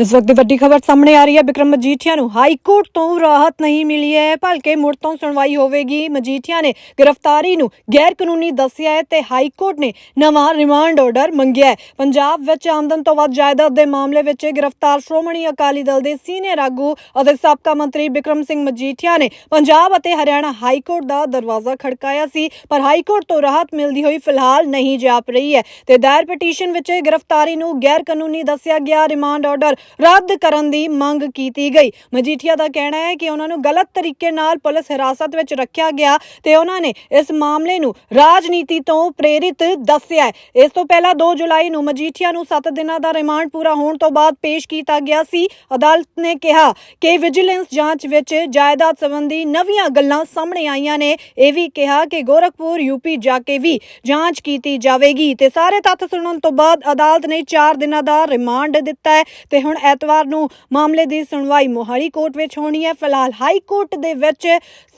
ਇਸ ਵਕਤ ਦੀ ਵੱਡੀ ਖਬਰ ਸਾਹਮਣੇ ਆ ਰਹੀ ਹੈ। ਬਿਕਰਮ ਮਜੀਠੀਆ ਨੂੰ ਹਾਈ ਕੋਰਟ ਤੋਂ ਰਾਹਤ ਨਹੀਂ ਮਿਲੀ ਹੈ। ਭਲਕੇ ਮੁੜ ਤੋਂ ਸੁਣਵਾਈ ਹੋਵੇਗੀ। ਮਜੀਠੀਆ ਨੇ ਗ੍ਰਿਫਤਾਰੀ ਨੂੰ ਗੈਰ ਕਾਨੂੰਨੀ ਦੱਸਿਆ ਹੈ ਤੇ ਹਾਈ ਕੋਰਟ ਨੇ ਨਵਾਂ ਰਿਮਾਂਡ ਆਰਡਰ ਮੰਗਿਆ ਹੈ। ਪੰਜਾਬ ਵਿੱਚ ਆਮਦਨ ਤੋਂ ਵੱਧ ਜਾਇਦਾਦ ਦੇ ਮਾਮਲੇ ਵਿੱਚ ਗ੍ਰਿਫਤਾਰ ਸ਼੍ਰੋਮਣੀ ਅਕਾਲੀ ਦਲ ਦੇ ਸੀਨੀਅਰ ਆਗੂ ਅਤੇ ਸਾਬਕਾ ਮੰਤਰੀ ਬਿਕਰਮ ਸਿੰਘ ਮਜੀਠੀਆ ਨੇ ਪੰਜਾਬ ਅਤੇ ਹਰਿਆਣਾ ਹਾਈ ਕੋਰਟ ਦਾ ਦਰਵਾਜ਼ਾ ਖੜਕਾਇਆ ਸੀ, ਪਰ ਹਾਈ ਕੋਰਟ ਤੋਂ ਰਾਹਤ ਮਿਲਦੀ ਹੋਈ ਫਿਲਹਾਲ ਨਹੀਂ ਜਾਪ ਰਹੀ ਹੈ ਤੇ ਦਾਇਰ ਪਟੀਸ਼ਨ ਵਿੱਚ ਗ੍ਰਿਫਤਾਰੀ ਨੂੰ ਗੈਰ ਕਾਨੂੰਨੀ ਦੱਸਿਆ ਗਿਆ। ਰਿਮਾਂਡ ਆਰਡਰ ਰੱਦ ਕਰਨ ਦੀ ਮੰਗ ਕੀਤੀ ਗਈ। ਮਜੀਠੀਆ ਦਾ ਕਹਿਣਾ ਹੈ ਕਿ ਉਹਨਾਂ ਨੂੰ ਗਲਤ ਤਰੀਕੇ ਨਾਲ ਪੁਲਿਸ ਹਿਰਾਸਤ ਵਿੱਚ ਰੱਖਿਆ ਗਿਆ ਤੇ ਉਹਨਾਂ ਨੇ ਇਸ ਮਾਮਲੇ ਨੂੰ ਰਾਜਨੀਤੀ ਤੋਂ ਪ੍ਰੇਰਿਤ ਦੱਸਿਆ ਹੈ। ਇਸ ਤੋਂ ਪਹਿਲਾਂ 2 ਜੁਲਾਈ ਨੂੰ ਮਜੀਠੀਆ ਨੂੰ 7 ਦਿਨਾਂ ਦਾ ਰਿਮਾਂਡ ਪੂਰਾ ਹੋਣ ਤੋਂ ਬਾਅਦ ਪੇਸ਼ ਕੀਤਾ ਗਿਆ ਸੀ। ਅਦਾਲਤ ਨੇ ਕਿਹਾ ਕਿ ਵਿਜੀਲੈਂਸ ਜਾਂਚ ਵਿੱਚ ਜਾਇਦਾਦ ਸੰਬੰਧੀ ਨਵੀਆਂ ਗੱਲਾਂ ਸਾਹਮਣੇ ਆਈਆਂ ਨੇ। ਇਹ ਵੀ ਕਿਹਾ ਕਿ ਗੋਰਖਪੁਰ ਯੂਪੀ ਜਾ ਕੇ ਵੀ ਜਾਂਚ ਕੀਤੀ ਜਾਵੇਗੀ ਤੇ ਸਾਰੇ ਤੱਥ ਸੁਣਨ ਤੋਂ ਬਾਅਦ ਅਦਾਲਤ ਨੇ 4 ਦਿਨਾਂ ਦਾ ਰਿਮਾਂਡ ਦਿੱਤਾ ਹੈ ਤੇ ਹੁਣ ਐਤਵਾਰ ਨੂੰ ਮਾਮਲੇ ਦੀ ਸੁਣਵਾਈ ਮੋਹਾਲੀ ਕੋਰਟ ਵਿੱਚ ਹੋਣੀ ਹੈ। ਫਿਲਹਾਲ ਹਾਈ ਕੋਰਟ ਦੇ ਵਿੱਚ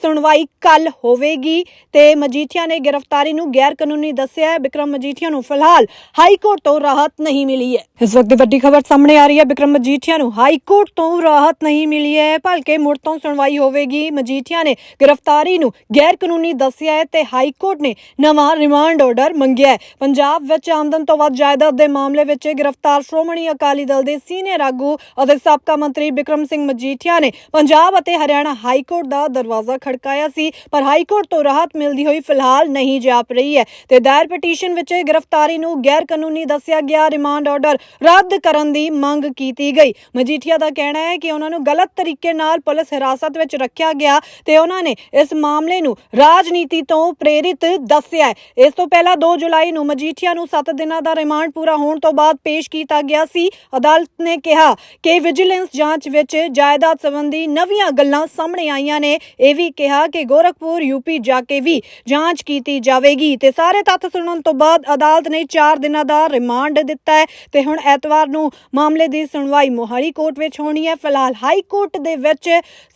ਸੁਣਵਾਈ ਕੱਲ ਹੋਵੇਗੀ ਤੇ ਮਜੀਠੀਆ ਨੇ ਗ੍ਰਿਫਤਾਰੀ ਨੂੰ ਗੈਰ ਕਾਨੂੰਨੀ ਦੱਸਿਆ ਹੈ। ਵਿਕਰਮ ਮਜੀਠੀਆ ਨੂੰ ਫਿਲਹਾਲ ਹਾਈ ਕੋਰਟ ਤੋਂ ਰਾਹਤ ਨਹੀਂ ਮਿਲੀ ਹੈ। ਇਸ ਵਕਤ ਦੀ ਵੱਡੀ ਖਬਰ ਸਾਹਮਣੇ ਆ ਰਹੀ ਹੈ। ਵਿਕਰਮ ਮਜੀਠੀਆ ਨੂੰ ਹਾਈ ਕੋਰਟ ਤੋਂ ਰਾਹਤ ਨਹੀਂ ਮਿਲੀ ਹੈ। ਭਲਕੇ ਮੁੜ ਤੋਂ ਸੁਣਵਾਈ ਹੋਵੇਗੀ। ਮਜੀਠੀਆ ਨੇ ਗ੍ਰਿਫਤਾਰੀ ਨੂੰ ਗੈਰ ਕਾਨੂੰਨੀ ਦੱਸਿਆ ਹੈ ਤੇ ਹਾਈ ਕੋਰਟ ਨੇ ਨਵਾਂ ਰਿਮਾਂਡ ਆਰਡਰ ਮੰਗਿਆ ਹੈ। ਪੰਜਾਬ ਵਿੱਚ ਆਮਦਨ ਤੋਂ ਵੱਧ ਜਾਇਦਾਦ ਦੇ ਮਾਮਲੇ ਵਿੱਚ ਗ੍ਰਿਫਤਾਰ ਸ਼੍ਰੋਮਣੀ ਅਕਾਲੀ ਦਲ ਦੇ ਸੀਨੀਅਰ ਆਗੂ ਅਤੇ ਸਾਬਕਾ ਮੰਤਰੀ ਵਿਕਰਮ ਸਿੰਘ ਮਜੀਠੀਆ ਨੇ ਪੰਜਾਬ ਅਤੇ ਹਰਿਆਣਾ ਹਾਈ ਕੋਰਟ ਦਾ ਦਰਵਾਜ਼ਾ ਖੜਕਾਇਆ ਸੀ, ਪਰ ਹਾਈ ਕੋਰਟ ਤੋਂ ਰਾਹਤ ਮਿਲਦੀ ਹੋਈ ਫਿਲਹਾਲ ਨਹੀਂ ਜਾਪ ਰਹੀ ਹੈ ਤੇ ਦਾਇਰ ਪਟੀਸ਼ਨ ਵਿੱਚ ਗ੍ਰਿਫਤਾਰੀ ਨੂੰ ਗੈਰ ਕਾਨੂੰਨੀ ਦੱਸਿਆ ਗਿਆ। ਰਿਮਾਂਡ ਆਰਡਰ ਰੱਦ ਕਰਨ ਦੀ ਮੰਗ ਕੀਤੀ ਗਈ। ਮਜੀਠੀਆ ਦਾ ਕਹਿਣਾ ਹੈ ਕਿ ਉਹਨਾਂ ਨੂੰ ਗਲਤ ਤਰੀਕੇ ਨਾਲ ਪੁਲਿਸ ਹਿਰਾਸਤ ਵਿੱਚ ਰੱਖਿਆ ਗਿਆ ਤੇ ਉਹਨਾਂ ਨੇ ਇਸ ਮਾਮਲੇ ਨੂੰ ਰਾਜਨੀਤੀ ਤੋਂ ਪ੍ਰੇਰਿਤ ਦੱਸਿਆ ਹੈ। ਇਸ ਤੋਂ ਪਹਿਲਾਂ 2 ਜੁਲਾਈ ਨੂੰ ਮਜੀਠੀਆ ਨੂੰ 7 ਦਿਨਾਂ ਦਾ ਰਿਮਾਂਡ ਪੂਰਾ ਹੋਣ ਤੋਂ ਬਾਅਦ ਪੇਸ਼ ਕੀਤਾ ਗਿਆ ਸੀ। ਅਦਾਲਤ ਨੇ ਕਿਹਾ ਕਿ ਵਿਜੀਲੈਂਸ ਜਾਂਚ ਵਿੱਚ ਜਾਇਦਾਦ ਸੰਬੰਧੀ ਨਵੀਆਂ ਗੱਲਾਂ ਸਾਹਮਣੇ ਆਈਆਂ ਨੇ। ਇਹ ਵੀ ਕਿਹਾ ਕਿ ਗੋਰਖਪੁਰ ਯੂਪੀ ਜਾ ਕੇ ਵੀ ਜਾਂਚ ਕੀਤੀ ਜਾਵੇਗੀ ਤੇ ਸਾਰੇ ਤੱਥ ਸੁਣਨ ਤੋਂ ਬਾਅਦ ਅਦਾਲਤ ਨੇ 4 ਦਿਨਾਂ ਦਾ ਰਿਮਾਂਡ ਦਿੱਤਾ ਹੈ ਤੇ ਹੁਣ ਐਤਵਾਰ ਨੂੰ ਮਾਮਲੇ ਦੀ ਸੁਣਵਾਈ ਮੋਹਾਲੀ ਕੋਰਟ ਵਿੱਚ ਹੋਣੀ ਹੈ। ਫਿਲਹਾਲ ਹਾਈ ਕੋਰਟ ਦੇ ਵਿੱਚ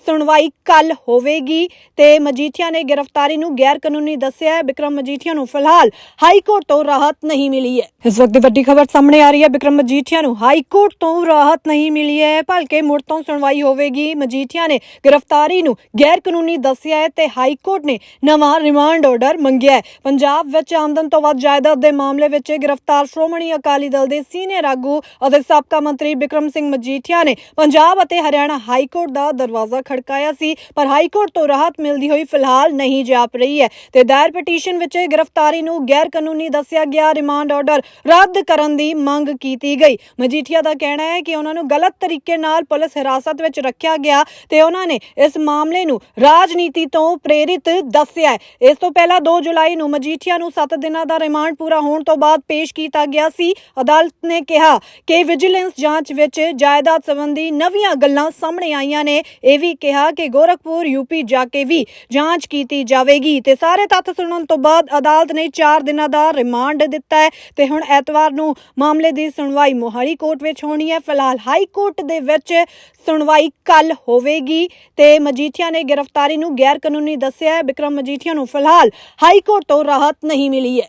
ਸੁਣਵਾਈ ਕੱਲ ਹੋਵੇਗੀ ਤੇ ਮਜੀਠੀਆ ਨੇ ਗ੍ਰਿਫਤਾਰੀ ਨੂੰ ਗੈਰ ਕਾਨੂੰਨੀ ਦੱਸਿਆ ਹੈ। ਵਿਕਰਮ ਮਜੀਠੀਆ ਨੂੰ ਫਿਲਹਾਲ ਹਾਈ ਕੋਰਟ ਤੋਂ ਰਾਹਤ ਨਹੀਂ ਮਿਲੀ ਹੈ। ਇਸ ਵਕਤ ਦੀ ਵੱਡੀ ਖਬਰ ਸਾਹਮਣੇ ਆ ਰਹੀ ਹੈ। ਬਿਕਰਮ ਮਜੀਠੀਆ ਨੂੰ ਹਾਈ ਕੋਰਟ ਤੋਂ ਰਾਹਤ ਨਹੀਂ ਮਿਲੀ ਹੈ। ਭਲਕੇ ਮੁੜ ਤੋਂ ਸੁਣਵਾਈ ਹੋਵੇਗੀ। ਮਜੀਠੀਆ ਨੇ ਗ੍ਰਿਫਤਾਰੀ ਨੂੰ ਗੈਰ ਕਾਨੂੰਨੀ ਦੱਸਿਆ ਹੈ ਤੇ ਹਾਈ ਕੋਰਟ ਨੇ ਨਵਾਂ ਰਿਮਾਂਡ ਆਰਡਰ ਮੰਗਿਆ ਹੈ। ਪੰਜਾਬ ਵਿੱਚ ਆਮਦਨ ਤੋਂ ਵੱਧ ਜਾਇਦਾਦ ਦੇ ਮਾਮਲੇ ਵਿੱਚ ਗ੍ਰਿਫਤਾਰ ਸ਼੍ਰੋਮਣੀ ਅਕਾਲੀ ਦਲ ਦੇ ਸੀਨੀਅਰ ਆਗੂ ਅਤੇ ਸਾਬਕਾ ਮੰਤਰੀ ਵਿਕਰਮ ਸਿੰਘ ਮਜੀਠੀਆ ਨੇ ਪੰਜਾਬ ਅਤੇ ਹਰਿਆਣਾ ਹਾਈ ਕੋਰਟ ਦਾ ਦਰਵਾਜ਼ਾ ਖੜਕਾਇਆ ਸੀ, ਪਰ ਹਾਈ ਕੋਰਟ ਤੋਂ ਰਾਹਤ ਮਿਲਦੀ ਹੋਈ ਫਿਲਹਾਲ ਨਹੀਂ ਜਾਪ ਰਹੀ ਹੈ ਤੇ ਦਾਇਰ ਪਟੀਸ਼ਨ ਵਿੱਚ ਗ੍ਰਿਫਤਾਰੀ ਨੂੰ ਗੈਰ ਕਾਨੂੰਨੀ ਦੱਸਿਆ ਗਿਆ। ਰਿਮਾਂਡ ਆਰਡਰ ਰੱਦ ਕਰਨ ਦੀ ਮੰਗ ਕੀਤੀ ਗਈ। ਮਜੀਠੀਆ ਦਾ ਕਹਿਣਾ ਹੈ ਕਿ ਉਹਨਾਂ ਨੂੰ ਗਲਤ ਤਰੀਕੇ ਨਾਲ ਪੁਲਿਸ ਹਿਰਾਸਤ ਵਿੱਚ ਰੱਖਿਆ ਗਿਆ ਤੇ ਉਹਨਾਂ ਨੇ ਇਸ ਮਾਮਲੇ ਨੂੰ ਰਾਜਨੀਤੀ ਤੋਂ ਪ੍ਰੇਰਿਤ ਦੱਸਿਆ ਇਸ ਤੋਂ ਪਹਿਲਾਂ 2 ਜੁਲਾਈ ਨੂੰ ਮਜੀਠੀਆ ਨੂੰ 7 ਦਿਨਾਂ ਦਾ ਰਿਮਾਂਡ ਪੂਰਾ ਹੋਣ ਤੋਂ ਬਾਅਦ ਪੇਸ਼ ਕੀਤਾ ਗਿਆ ਸੀ। ਅਦਾਲਤ ਨੇ ਕਿਹਾ ਕਿ ਵਿਜੀਲੈਂਸ ਜਾਂਚ ਵਿੱਚ ਜਾਇਦਾਦ ਸੰਬੰਧੀ ਨਵੀਆਂ ਗੱਲਾਂ ਸਾਹਮਣੇ ਆਈਆਂ ਨੇ। ਇਹ ਵੀ ਕਿਹਾ ਕਿ ਗੋਰਖਪੁਰ ਯੂਪੀ ਜਾ ਕੇ ਵੀ ਜਾਂਚ ਕੀਤੀ ਜਾਵੇਗੀ ਤੇ ਸਾਰੇ ਤੱਥ ਸੁਣਨ ਤੋਂ ਬਾਅਦ ਅਦਾਲਤ ਨੇ 4 ਦਿਨਾਂ ਦਾ ਰਿਮਾਂਡ ਦਿੱਤਾ ਹੈ ਤੇ ਹੁਣ ਐਤਵਾਰ ਨੂੰ ਮਾਮਲੇ ਦੀ ਸੁਣਵਾਈ ਮੋਹਾਲੀ ਕੋਰਟ ਵਿੱਚ ਹੋਣੀ ਹੈ। ਫਿਲਹਾਲ ਫਿਲਹਾਲ ਹਾਈ ਕੋਰਟ ਦੇ ਵਿੱਚ ਸੁਣਵਾਈ ਕੱਲ ਹੋਵੇਗੀ ਤੇ ਮਜੀਠੀਆ ਨੇ ਗ੍ਰਿਫਤਾਰੀ ਨੂੰ ਗੈਰ ਕਾਨੂੰਨੀ ਦੱਸਿਆ ਹੈ। ਵਿਕਰਮ ਮਜੀਠੀਆ ਨੂੰ ਫਿਲਹਾਲ ਹਾਈ ਕੋਰਟ ਤੋਂ ਰਾਹਤ ਨਹੀਂ ਮਿਲੀ ਹੈ।